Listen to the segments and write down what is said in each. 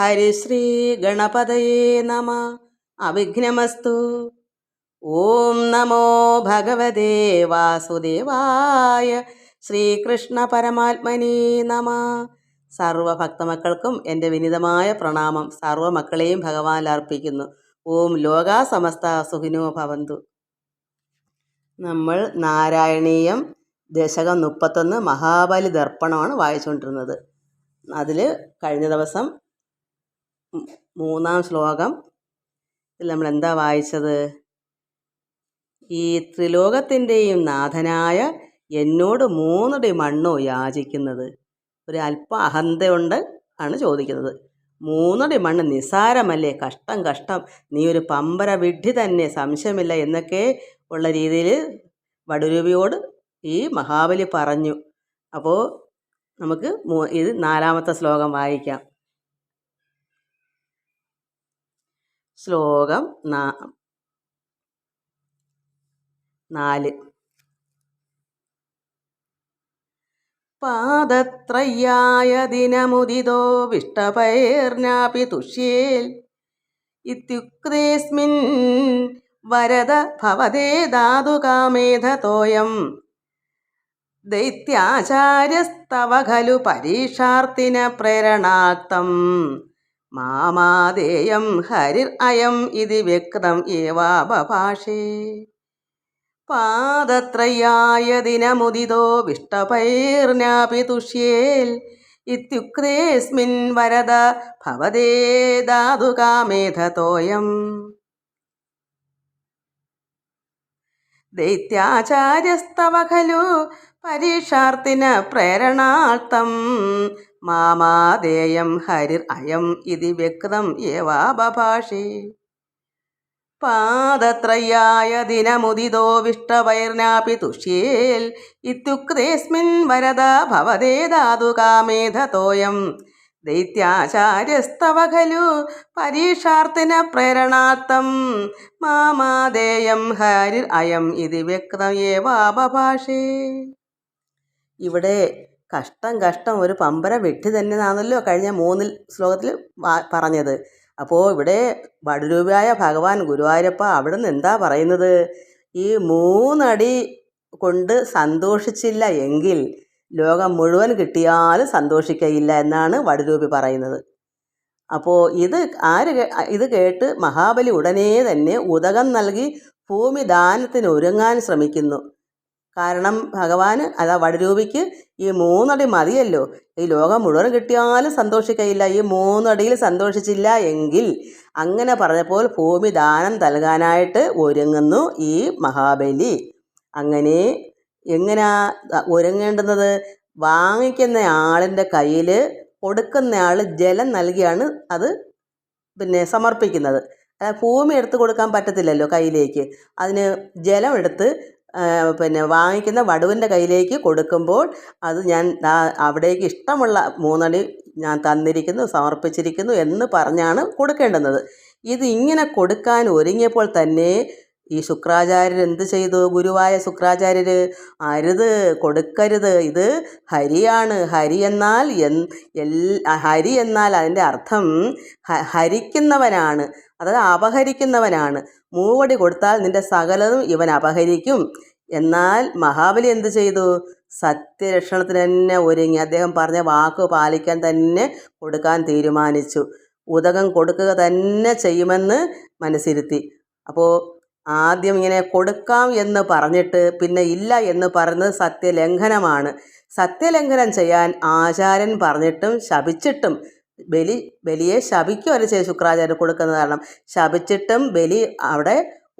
ഹരിശ്രീ ഗണപതയേ നമ അവിഘ്നമസ്തു ഓം നമോ ഭഗവതേ വാസുദേവായ ശ്രീകൃഷ്ണ പരമാത്മനീ നമ സർവഭക്തമക്കൾക്കും എന്റെ വിനിതമായ പ്രണാമം. സർവ സർവമക്കളെയും ഭഗവാൻ അർപ്പിക്കുന്നു. ഓം ലോകാ സമസ്ത സുഖിനോ ഭവന്തു. നമ്മൾ നാരായണീയം ദശകം മുപ്പത്തൊന്ന് മഹാബലി ദർപ്പണമാണ് വായിച്ചുകൊണ്ടിരുന്നത്. അതിൽ കഴിഞ്ഞ ദിവസം മൂന്നാം ശ്ലോകം. ഇതിൽ നമ്മൾ എന്താ വായിച്ചത്? ഈ ത്രിലോകത്തിന്റെയും നാഥനായ എന്നോട് മൂന്നടി മണ്ണോ യാചിക്കുന്നത്. ഒരു അല്പ അഹന്തയുണ്ട് ആണ് ചോദിക്കുന്നത്. മൂന്നടി മണ്ണ് നിസാരമല്ലേ? കഷ്ടം കഷ്ടം. നീ ഒരു പമ്പര വിഡ്ഢി തന്നെ. സംശയമില്ല എന്നൊക്കെ ഉള്ള രീതിയിൽ വടുരൂപിയോട് ഈ മഹാബലി പറഞ്ഞു. അപ്പോൾ നമുക്ക് ഇത് നാലാമത്തെ ശ്ലോകം വായിക്കാം. ശ്ലോകം നാ നാല്. പാദത്രയ്യായ ദിനമുദിതോ വിഷ്ടപൈർനാപി തുഷ്യേൽ. ഇത്യുക്തേസ്മിൻ വരദ ഭവതേ ധാതുകാമേധതോയം ദൈത്യാചാര്യസ്തവ ഖലു പരീക്ഷാർത്ഥിന പ്രേരണാക്തം മാമാദേയം ഹരിർ അയം ഇതി വ്യക്തം ഏവാബഭാഷേ പാദത്രയായ ദിനമുദിതോ വിഷ്ടപൈർനാപി തുഷ്യേൽ. ഇത്യുക്തേസ്മിൻ വരദ ഭവതേ ധാതുകാമേധതോയം ദൈത്യാചാര്യസ്തവ ഖലു പരീക്ഷാർത്ഥിന പ്രേരണാർത്ഥം. മാമാദേയം ഹരിർ അയം ഇതി വ്യക്തം ഏവാഭാഷി പാദത്രയായ ദിനമുദിതോ വിഷ്ടവൈർനാപി തുഷ്യേൽ ഇത്യുക്തേസ്മിൻ വരദ ഭവതേ ധാതുകാമേധതോയം ദൈത്യാചാര്യസ്തവ ഖലു പരീക്ഷാർത്ഥിന പ്രേരണാർത്ഥം മാമാദേയം ഹരിർ അയം ഇതി വ്യക്തം ഏവാപഭാഷേ. ഇവിടെ കഷ്ടം കഷ്ടം. ഒരു പമ്പര വെട്ടി തന്നെയാണല്ലോ കഴിഞ്ഞ മൂന്നിൽ ശ്ലോകത്തിൽ പറഞ്ഞത്. അപ്പോൾ ഇവിടെ വടുരൂപിയായ ഭഗവാൻ ഗുരുവായൂരപ്പ അവിടെ നിന്ന് എന്താ പറയുന്നത്? ഈ മൂന്നടി കൊണ്ട് സന്തോഷിച്ചില്ല എങ്കിൽ ലോകം മുഴുവൻ കിട്ടിയാലും സന്തോഷിക്കയില്ല എന്നാണ് വടുരൂപി പറയുന്നത്. അപ്പോൾ ഇത് ആര് ഇത് കേട്ട് മഹാബലി ഉടനെ തന്നെ ഉദകം നൽകി ഭൂമി ദാനത്തിന് ഒരുങ്ങാൻ ശ്രമിക്കുന്നു. കാരണം ഭഗവാന് അതാ വടരൂപിക്ക് ഈ മൂന്നടി മതിയല്ലോ. ഈ ലോകം മുഴുവൻ കിട്ടിയാലും സന്തോഷിക്കയില്ല. ഈ മൂന്നടിയിൽ സന്തോഷിച്ചില്ല എങ്കിൽ അങ്ങനെ പറഞ്ഞപ്പോൾ ഭൂമി ദാനം നൽകാനായിട്ട് ഒരുങ്ങുന്നു ഈ മഹാബലി. അങ്ങനെ എങ്ങനെയാ ഒരുങ്ങേണ്ടുന്നത്? വാങ്ങിക്കുന്ന ആളിന്റെ കയ്യിൽ കൊടുക്കുന്ന ആൾ ജലം നൽകിയാണ് അത് പിന്നെ സമർപ്പിക്കുന്നത്. ഭൂമി എടുത്ത് കൊടുക്കാൻ പറ്റത്തില്ലല്ലോ കയ്യിലേക്ക്. അതിന് ജലം എടുത്ത് പിന്നെ വാങ്ങിക്കുന്ന വടുവിന്റെ കയ്യിലേക്ക് കൊടുക്കുമ്പോൾ അത് ഞാൻ അവിടേക്ക് ഇഷ്ടമുള്ള മൂന്നടി ഞാൻ തന്നിരിക്കുന്നു സമർപ്പിച്ചിരിക്കുന്നു എന്ന് പറഞ്ഞാണ് കൊടുക്കേണ്ടുന്നത്. ഇത് ഇങ്ങനെ കൊടുക്കാൻ ഒരുങ്ങിയപ്പോൾ തന്നെ ഈ ശുക്രാചാര്യർ എന്ത് ചെയ്തു? ഗുരുവായ ശുക്രാചാര്യർ അരുത് കൊടുക്കരുത്. ഇത് ഹരിയാണ്. ഹരി എന്നാൽ എൻ ഹരി എന്നാൽ അതിന്റെ അർത്ഥം ഹരിക്കുന്നവനാണ്. അതായത് അപഹരിക്കുന്നവനാണ്. മൂവടി കൊടുത്താൽ നിന്റെ സകലതും ഇവൻ അപഹരിക്കും. എന്നാൽ മഹാബലി എന്ത് ചെയ്തു? സത്യരക്ഷണത്തിന് തന്നെ ഒരുങ്ങി. അദ്ദേഹം പറഞ്ഞ വാക്ക് പാലിക്കാൻ തന്നെ കൊടുക്കാൻ തീരുമാനിച്ചു. ഉദകം കൊടുക്കുക തന്നെ ചെയ്യുമെന്ന് മനസ്സിരുത്തി. അപ്പോൾ ആദ്യം ഇങ്ങനെ കൊടുക്കാം എന്ന് പറഞ്ഞിട്ട് പിന്നെ ഇല്ല എന്ന് പറയുന്നത് സത്യലംഘനമാണ്. സത്യലംഘനം ചെയ്യാൻ ആചാരൻ പറഞ്ഞിട്ടും ശപിച്ചിട്ടും ബലി ബലിയെ ശപിക്കുമല്ല ചെയ്ത് ശുക്രാചാര്യർ കൊടുക്കുന്നത് കാരണം ശപിച്ചിട്ടും ബലി അവിടെ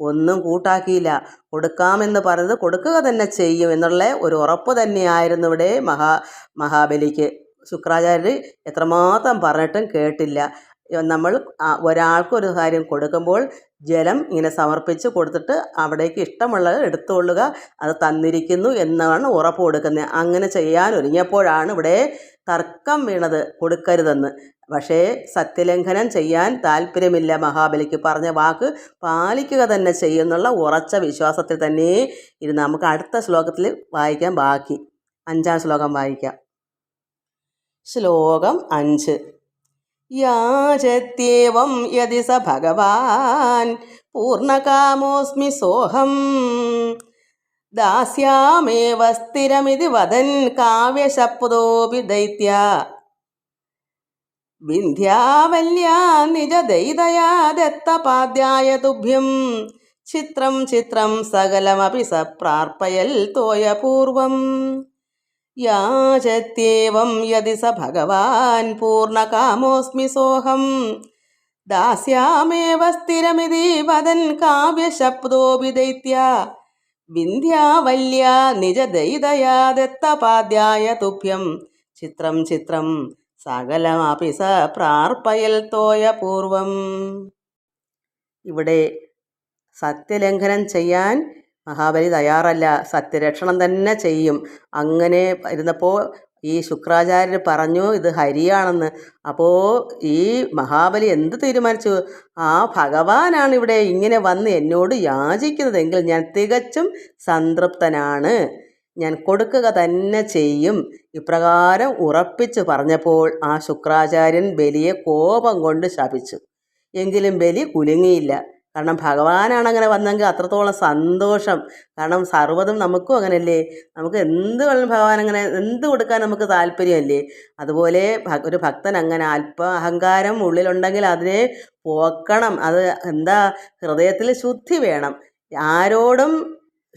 ഒന്നും കൂട്ടാക്കിയില്ല. കൊടുക്കാമെന്ന് പറഞ്ഞത് കൊടുക്കുക തന്നെ ചെയ്യും എന്നുള്ള ഒരു ഉറപ്പ് തന്നെയായിരുന്നു ഇവിടെ മഹാ മഹാബലിക്ക്. ശുക്രാചാര്യർ എത്രമാത്രം പറഞ്ഞിട്ടും കേട്ടില്ല. നമ്മൾ ഒരാൾക്കൊരു ഒരാൾക്ക് ഒരു കാര്യം കൊടുക്കുമ്പോൾ ജലം ഇങ്ങനെ സമർപ്പിച്ച് കൊടുത്തിട്ട് അവിടേക്ക് ഇഷ്ടമുള്ളത് എടുത്തുകൊള്ളുക. അത് തന്നിരിക്കുന്നു എന്നാണ് ഉറപ്പ് കൊടുക്കുന്നത്. അങ്ങനെ ചെയ്യാൻ ഒരുങ്ങിയപ്പോഴാണ് ഇവിടെ തർക്കം വീണത്. കൊടുക്കരുതെന്ന്. പക്ഷേ സത്യലംഘനം ചെയ്യാൻ താല്പര്യമില്ല മഹാബലിക്ക്. പറഞ്ഞ വാക്ക് പാലിക്കുക തന്നെ ചെയ്യുന്നുള്ള ഉറച്ച വിശ്വാസത്തിൽ തന്നെ ഇത് നമുക്ക് അടുത്ത ശ്ലോകത്തിൽ വായിക്കാൻ ബാക്കി അഞ്ചാം ശ്ലോകം വായിക്കാം. ശ്ലോകം അഞ്ച്. യാചത്യവം യതി സ ഭഗവാൻ. പൂർണകാമോസ്മി സോഹം. ദാസ്യാമേവ സ്ഥിരമിതി വദൻ കാവ്യശബ്ദോപി ദൈത്യ വിന്ധ്യാവല്യാ നിജദൈതയാ ദത്തപാദ്യായ തുഭ്യം ചിത്രം ചിത്രം സകലമപി സ പ്രാർപ്പയൽ തോയപൂർവം. യാചത്യേവം യതി സ ഭഗവാൻ പൂർണകാമോസ്മി സോഹം. ദാസ്യാമേവ സ്ഥിരമിതി വദൻ കാവ്യശബ്ദോപി ദൈത്യ. വിന്ധ്യാവല്യ നിജദൈതയാ ദത്തപാദ്യായ തുഭ്യം ചിത്രം ചിത്രം സകലമാപി സ പ്രാർപ്പയൽ തോയ പൂർവം. ഇവിടെ സത്യലംഘനം ചെയ്യാൻ മഹാബലി തയ്യാറല്ല. സത്യരക്ഷണം തന്നെ ചെയ്യും. അങ്ങനെ ഇരുന്നപ്പോൾ ഈ ശുക്രാചാര്യർ പറഞ്ഞു ഇത് ഹരിയാണെന്ന്. അപ്പോൾ ഈ മഹാബലി എന്ത് തീരുമാനിച്ചു? ആ ഭഗവാനാണ് ഇവിടെ ഇങ്ങനെ വന്ന് എന്നോട് യാചിക്കുന്നതെങ്കിൽ ഞാൻ തികച്ചും സംതൃപ്തനാണ്. ഞാൻ കൊടുക്കുക തന്നെ ചെയ്യും. ഇപ്രകാരം ഉറപ്പിച്ച് പറഞ്ഞപ്പോൾ ആ ശുക്രാചാര്യൻ ബലിയെ കോപം കൊണ്ട് ശപിച്ചു. എങ്കിലും ബലി കുലുങ്ങിയില്ല. കാരണം ഭഗവാനാണ് അങ്ങനെ വന്നെങ്കിൽ അത്രത്തോളം സന്തോഷം. കാരണം സർവതും നമുക്കും അങ്ങനെയല്ലേ? നമുക്ക് എന്ത് വേണം ഭഗവാൻ അങ്ങനെ എന്ത് കൊടുക്കാൻ നമുക്ക് താല്പര്യമല്ലേ? അതുപോലെ ഒരു ഭക്തൻ അങ്ങനെ അല്പ അഹങ്കാരം ഉള്ളിലുണ്ടെങ്കിൽ അതിനെ പോക്കണം. അത് എന്താ? ഹൃദയത്തിൽ ശുദ്ധി വേണം. ആരോടും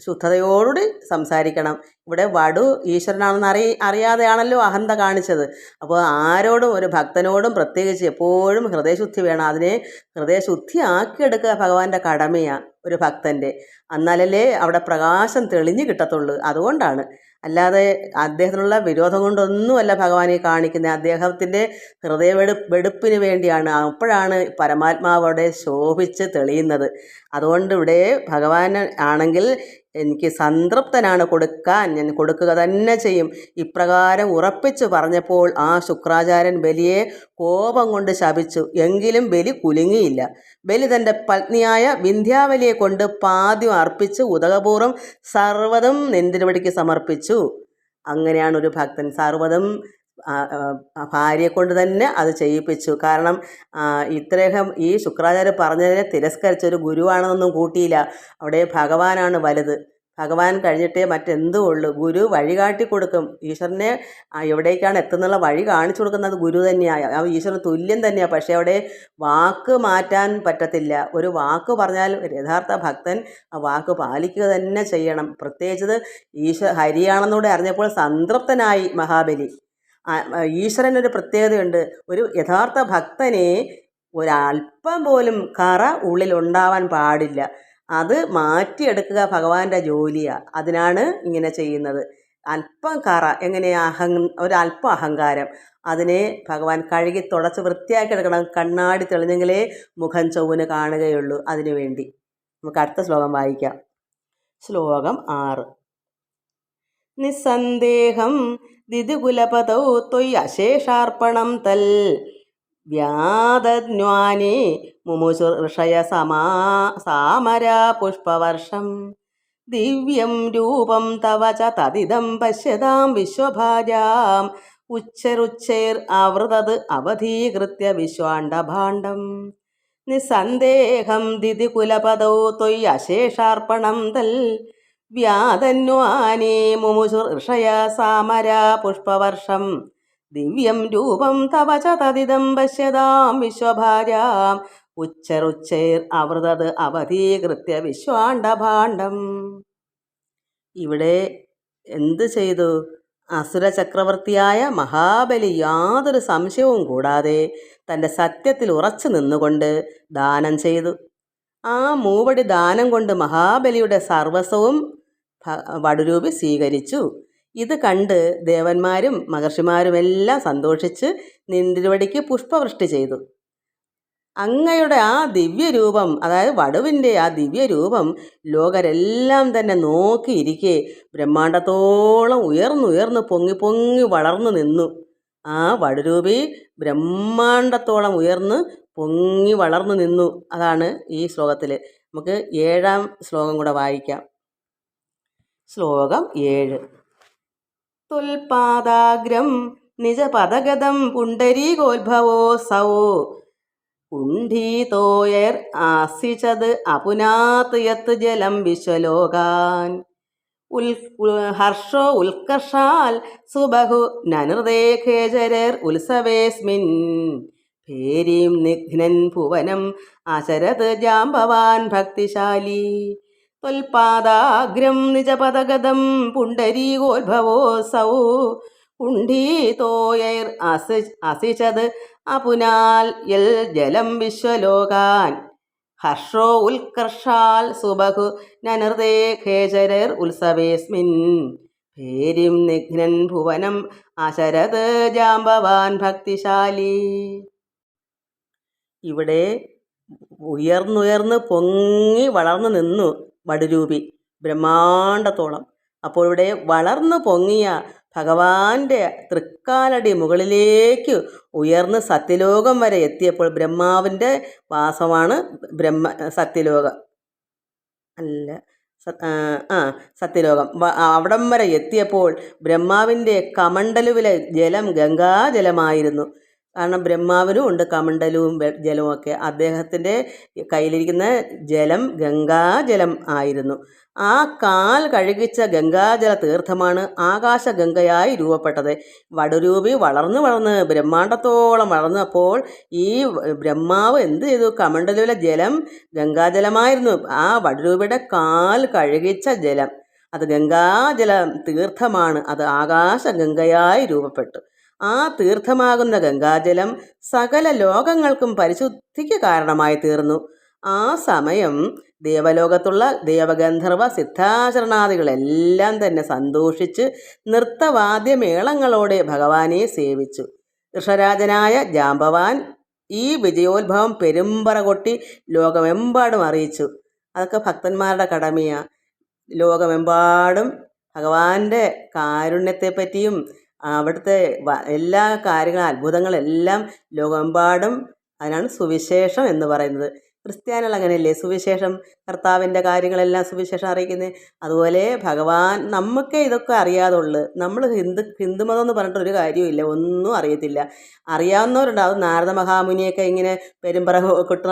ശുദ്ധതയോടുകൂടി സംസാരിക്കണം. ഇവിടെ വടു ഈശ്വരനാണെന്ന് അറിയ അറിയാതെയാണല്ലോ അഹന്ത കാണിച്ചത്. അപ്പോൾ ആരോടും ഒരു ഭക്തനോടും പ്രത്യേകിച്ച് എപ്പോഴും ഹൃദയശുദ്ധി വേണം. അതിനെ ഹൃദയശുദ്ധി ആക്കിയെടുക്കുക ഭഗവാന്റെ കടമയാണ് ഒരു ഭക്തന്റെ എന്നാലല്ലേ അവിടെ പ്രകാശം തെളിഞ്ഞു കിട്ടത്തുള്ളൂ. അതുകൊണ്ടാണ്. അല്ലാതെ അദ്ദേഹത്തിനുള്ള വിരോധം കൊണ്ടൊന്നുമല്ല ഭഗവാനെ കാണിക്കുന്നത്. അദ്ദേഹത്തിന്റെ ഹൃദയ വെടു വെടുപ്പിന് വേണ്ടിയാണ്. അപ്പോഴാണ് പരമാത്മാവ് അവിടെ ശോഭിച്ച് തെളിയുന്നത്. അതുകൊണ്ട് ഇവിടെ ഭഗവാൻ ആണെങ്കിൽ എനിക്ക് സംതൃപ്തനാണ് കൊടുക്കാൻ. ഞാൻ കൊടുക്കുക തന്നെ ചെയ്യും. ഇപ്രകാരം ഉറപ്പിച്ചു പറഞ്ഞപ്പോൾ ആ ശുക്രാചാര്യൻ ബലിയെ കോപം കൊണ്ട് ശപിച്ചു. എങ്കിലും ബലി കുലുങ്ങിയില്ല. ബലി തന്റെ പത്നിയായ വിന്ധ്യാവലിയെ കൊണ്ട് പാദ്യം അർപ്പിച്ച് ഉദകപൂർവം സർവതും നെന്തിരുവടിക്ക് സമർപ്പിച്ചു. അങ്ങനെയാണ് ഒരു ഭക്തൻ. സർവതും ഭാര്യയെ കൊണ്ട് തന്നെ അത് ചെയ്യിപ്പിച്ചു. കാരണം ഇത്രയും ഈ ശുക്രാചാര്യ പറഞ്ഞതിനെ തിരസ്കരിച്ച ഒരു ഗുരുവാണെന്നൊന്നും കൂട്ടിയില്ല. അവിടെ ഭഗവാനാണ് വലുത്. ഭഗവാൻ കഴിഞ്ഞിട്ടേ മറ്റെന്തും ഉള്ളൂ. ഗുരു വഴി കാട്ടി കൊടുക്കും. ഈശ്വരനെ എവിടേക്കാണ് എത്തുന്നുള്ള വഴി കാണിച്ചു കൊടുക്കുന്നത് ഗുരു തന്നെയാണ് ആ ഈശ്വരൻ തുല്യം തന്നെയാണ് പക്ഷേ അവിടെ വാക്ക് മാറ്റാൻ പറ്റത്തില്ല. ഒരു വാക്ക് പറഞ്ഞാൽ യഥാർത്ഥ ഭക്തൻ ആ വാക്ക് പാലിക്കുക തന്നെ ചെയ്യണം. പ്രത്യേകിച്ചത് ഈശ്വര ഹരിയാണെന്നൂടെ അറിഞ്ഞപ്പോൾ സംതൃപ്തനായി മഹാബലി. ഈശ്വരനൊരു പ്രത്യേകതയുണ്ട്. ഒരു യഥാർത്ഥ ഭക്തനെ ഒരല്പം പോലും കറ ഉള്ളിൽ ഉണ്ടാവാൻ പാടില്ല. അത് മാറ്റിയെടുക്കുക ഭഗവാന്റെ ജോലിയാണ് അതിനാണ് ഇങ്ങനെ ചെയ്യുന്നത്. അല്പം കറ എങ്ങനെ അഹം ഒരല്പം അഹങ്കാരം. അതിനെ ഭഗവാൻ കഴുകി തുടച്ച് വൃത്തിയാക്കി എടുക്കണം. കണ്ണാടി തെളിഞ്ഞെങ്കിലേ മുഖം ചൊവ്വന് കാണുകയുള്ളൂ അതിനു വേണ്ടി. നമുക്ക് അടുത്ത ശ്ലോകം വായിക്കാം. ശ്ലോകം ആറ്. നിസ്സന്ദേഹം ദിദികുലപതൗ ത്വയ്യശേഷാർപ്പണം തൽ. വ്യാതജ്ഞാനി മുമുഷയ സമാ സാമരാ പുഷ്പവർഷം. ദിവ്യം രൂപം തവ ച തതിദം പശ്യതാം വിശ്വഭാജാം. ഉച്ചരുച്ചൈർ ആവൃതത് അവധീകൃത്യ വിശ്വാണ്ഡഭാണ്ഡം. നിസ്സന്ദേഹം ദിതികുലപദൗ ത്വയ്യശേഷാർപ്പണം തൽ. വ്യാതന്വാനേ മുമുഷുർഷയ സാമര പുഷ്പവർഷം. ദിവ്യം രൂപം തവ ച തതിദം പശ്യതാം വിശ്വഭാര്യാം. ഉച്ചറുച്ചൈർ അവൃതത് അവധീകൃത്യ വിശ്വാണ്ഡഭാണ്ഡം. ഇവിടെ എന്ത് ചെയ്തു? അസുര ചക്രവർത്തിയായ മഹാബലി യാതൊരു സംശയവും കൂടാതെ തന്റെ സത്യത്തിൽ ഉറച്ചു നിന്നുകൊണ്ട് ദാനം ചെയ്തു. ആ മൂവടി ദാനം കൊണ്ട് മഹാബലിയുടെ സർവസ്വവും വടുരൂപി സ്വീകരിച്ചു. ഇത് കണ്ട് ദേവന്മാരും മഹർഷിമാരുമെല്ലാം സന്തോഷിച്ച് നിന്തിരുവടിക്ക് പുഷ്പവൃഷ്ടി ചെയ്തു. അങ്ങയുടെ ആ ദിവ്യരൂപം അതായത് വടുവിന്റെ ആ ദിവ്യരൂപം ലോകരെല്ലാം തന്നെ നോക്കിയിരിക്കെ ബ്രഹ്മാണ്ടത്തോളം ഉയർന്നുയർന്ന് പൊങ്ങി പൊങ്ങി വളർന്നു നിന്നു. ആ വടുരൂപി ബ്രഹ്മാണ്ടത്തോളം ഉയർന്ന് പൊങ്ങി വളർന്നു നിന്നു. അതാണ് ഈ ശ്ലോകത്തിൽ നമുക്ക് ഏഴാം ശ്ലോകം കൂടെ വായിക്കാം. ശ്ലോകം ഏഴ്. തുൽപാദാഗ്രം നിജപദഗതം പുണ്ടരീകോത്ഭവോ സവോ കുണ്ഠീതോയർ ആസിച്ചത് അപുനാത്ത് ജലം വിശ്വലോകാൻ. ഉൽ- ഹർഷോ ഉൽക്കർഷാൽ സുബഹു നനൃദേഖേചരർ ഉത്സവേസ്മിൻ. ഭേരീം നിഘ്നൻ ഭുവനം അശരത് ജാംബവാൻ ഭക്തിശാലി. ത്വൽപാദാഗ്രം നിജപദഗതം പുണ്ടരീകോത്ഭവോസൗ കുണ്ഠീതോയർ അസി അസിച്ചത് അപുനാൽ യൽ ജലം വിശ്വലോകാൻ. ഹർഷോ ഉത്കർഷാൽ സുബഹു നനർദേ ഖേചരർ ഉത്സവേസ്മിൻ. ഭേരിം നിഘ്നൻ ഭുവനം അശരത് ജാമ്പവാൻ ഭക്തിശാലി. ഇവിടെ ഉയർന്നുയർന്ന് പൊങ്ങി വളർന്നു നിന്നു. വടുരൂപി ബ്രഹ്മാണ്ടത്തോളം. അപ്പോൾ ഇവിടെ വളർന്നു പൊങ്ങിയ ഭഗവാന്റെ തൃക്കാലടി മുകളിലേക്ക് ഉയർന്ന് സത്യലോകം വരെ എത്തിയപ്പോൾ ബ്രഹ്മാവിന്റെ വാസമാണ് ബ്രഹ്മ സത്യലോകം. അല്ല ആ, സത്യലോകം. അവിടം വരെ എത്തിയപ്പോൾ ബ്രഹ്മാവിന്റെ കമണ്ടലുവിലെ ജലം ഗംഗാജലമായിരുന്നു. കാരണം ബ്രഹ്മാവിനും ഉണ്ട് കമണ്ഡലവും ജലവുമൊക്കെ അദ്ദേഹത്തിന്റെ കയ്യിലിരിക്കുന്ന ജലം ഗംഗാജലം ആയിരുന്നു. ആ കാൽ കഴുകിച്ച ഗംഗാജല തീർത്ഥമാണ് ആകാശഗംഗയായി രൂപപ്പെട്ടത്. വടുരൂപി വളർന്നു വളർന്ന് ബ്രഹ്മാണ്ടത്തോളം വളർന്നപ്പോൾ ഈ ബ്രഹ്മാവ് എന്ത് ചെയ്തു? കമണ്ടലിലെ ജലം ഗംഗാജലമായിരുന്നു. ആ വടുരൂപിയുടെ കാൽ കഴുകിച്ച ജലം. അത് ഗംഗാജല തീർത്ഥമാണ്. അത് ആകാശഗംഗയായി രൂപപ്പെട്ടു. ആ തീർത്ഥമാകുന്ന ഗംഗാജലം സകല ലോകങ്ങൾക്കും പരിശുദ്ധിക്ക് കാരണമായി തീർന്നു. ആ സമയം ദേവലോകത്തുള്ള ദേവഗന്ധർവ സിദ്ധാചരണാദികളെല്ലാം തന്നെ സന്തോഷിച്ച് നൃത്തവാദ്യമേളങ്ങളോടെ ഭഗവാനെ സേവിച്ചു. ഋഷരാജനായ ജാമ്പവാൻ ഈ വിജയോത്ഭവം പെരുമ്പറ കൊട്ടി ലോകമെമ്പാടും അറിയിച്ചു. അതൊക്കെ ഭക്തന്മാരുടെ കടമയാണ് ലോകമെമ്പാടും ഭഗവാന്റെ കാരുണ്യത്തെപ്പറ്റിയും അവിടുത്തെ എല്ലാ കാര്യങ്ങളും അത്ഭുതങ്ങളെല്ലാം ലോകമെമ്പാടും അതിനാണ് സുവിശേഷം എന്ന് പറയുന്നത്. ക്രിസ്ത്യാനികൾ അങ്ങനെയല്ലേ സുവിശേഷം കർത്താവിന്റെ കാര്യങ്ങളെല്ലാം സുവിശേഷം അറിയിക്കുന്നത് അതുപോലെ ഭഗവാൻ നമുക്ക് ഇതൊക്കെ അറിയാതുള്ളൂ. നമ്മൾ ഹിന്ദു ഹിന്ദുമതം എന്ന് പറഞ്ഞിട്ട് ഒരു കാര്യമില്ല ഒന്നും അറിയത്തില്ല. അറിയാവുന്നവരുണ്ട്. അത് നാരദ മഹാമുനിയൊക്കെ ഇങ്ങനെ പെരുമ്പറ കൊട്ടു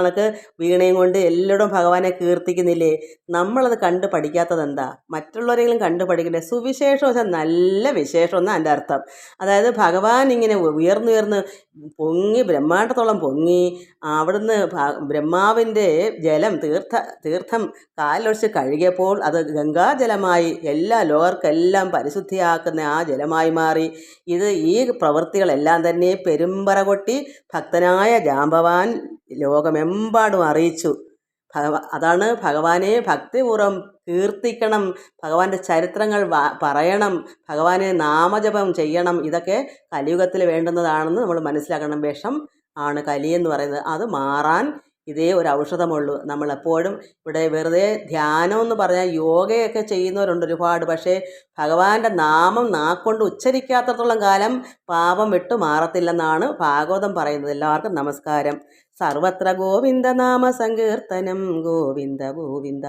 വീണയും കൊണ്ട് എല്ലായിടും ഭഗവാനെ കീർത്തിക്കുന്നില്ലേ? നമ്മളത് കണ്ട് പഠിക്കാത്തത് എന്താ മറ്റുള്ളവരെങ്കിലും കണ്ട് പഠിക്കണ്ടേ? സുവിശേഷം വെച്ചാൽ നല്ല വിശേഷം എന്നാണ് എന്റെ അർത്ഥം. അതായത് ഭഗവാൻ ഇങ്ങനെ ഉയർന്നുയർന്ന് പൊങ്ങി ബ്രഹ്മാണ്ടത്തോളം പൊങ്ങി അവിടുന്ന് ബ്രഹ്മാവിന്റെ ജലം തീർത്ഥ തീർത്ഥം കാലിലൊഴിച്ച് കഴുകിയപ്പോൾ അത് ഗംഗാജലമായി എല്ലാ ലോകർക്കെല്ലാം പരിശുദ്ധിയാക്കുന്ന ആ ജലമായി മാറി. ഇത് ഈ പ്രവൃത്തികളെല്ലാം തന്നെ പെരുമ്പറ കൊട്ടി ഭക്തനായ ജാമ്പവാൻ ലോകമെമ്പാടും അറിയിച്ചു. അതാണ് ഭഗവാനെ ഭക്തിപൂർവം കീർത്തിക്കണം ഭഗവാന്റെ ചരിത്രങ്ങൾ പറയണം ഭഗവാനെ നാമജപം ചെയ്യണം ഇതൊക്കെ കലിയുഗത്തിൽ വേണ്ടുന്നതാണെന്ന് നമ്മൾ മനസ്സിലാക്കണം. വിഷം ആണ് കലി എന്ന് പറയുന്നത്. അത് മാറാൻ ഇതേ ഒരു ഔഷധമുള്ളൂ. നമ്മളെപ്പോഴും ഇവിടെ വെറുതെ ധ്യാനം എന്ന് പറഞ്ഞാൽ യോഗയൊക്കെ ചെയ്യുന്നവരുണ്ട് ഒരുപാട്. പക്ഷേ ഭഗവാന്റെ നാമം നാക്കൊണ്ട് ഉച്ചരിക്കാത്തത്തോളം കാലം പാപം വിട്ടു മാറത്തില്ലെന്നാണ് ഭാഗവതം പറയുന്നത്. എല്ലാവർക്കും നമസ്കാരം. സർവത്ര ഗോവിന്ദ നാമ സങ്കീർത്തനം. ഗോവിന്ദ ഗോവിന്ദ.